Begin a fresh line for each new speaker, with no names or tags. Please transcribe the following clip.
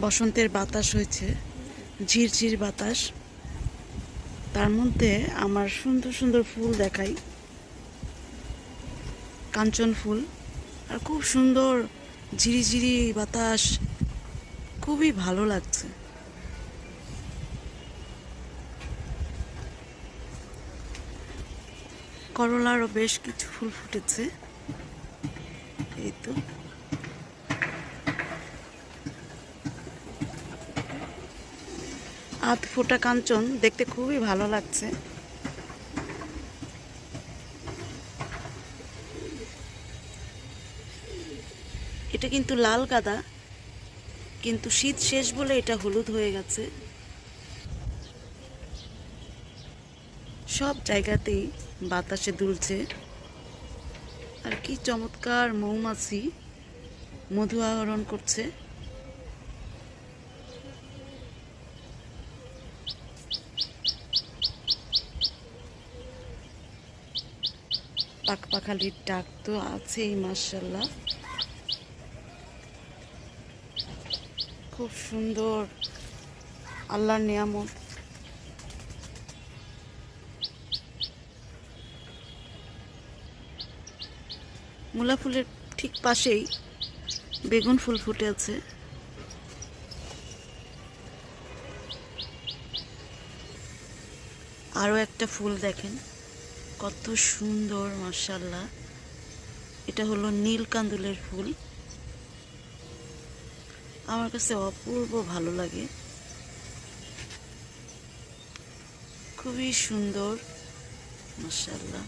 বসন্তের বাতাস হয়েছে, ঝিরঝির বাতাস। তার মধ্যে আমার সুন্দর সুন্দর ফুল দেখাই। কাঞ্চন ফুল। আর খুব সুন্দর ঝিরিঝিরি বাতাস। খুবই ভালো লাগছে। করলারও বেশ কিছু ফুল ফুটেছে। এই তো। আধ ফোটা কাঞ্চন দেখতে খুবই ভালো লাগছে। এটা কিন্তু লাল গাদা, কিন্তু শীত শেষ বলে এটা হলুদ হয়ে গেছে। সব জায়গাতেই বাতাসে দুলছে। আর কি চমৎকার মৌমাছি মধু আহরণ করছে। পাকপাখালির ডাক তো আছেই মার্শাল্লাহ খুব সুন্দর, আল্লাহর নিয়ামত। মূলা ফুলের ঠিক পাশেই বেগুন ফুল ফুটে আছে। আরও একটা ফুল দেখেন। কত সুন্দর মার্শাল্লাহ এটা হলো নীল কান্দুলের ফুল। আমার কাছে অপূর্ব ভালো লাগে। খুবই সুন্দর মার্শাল্লাহ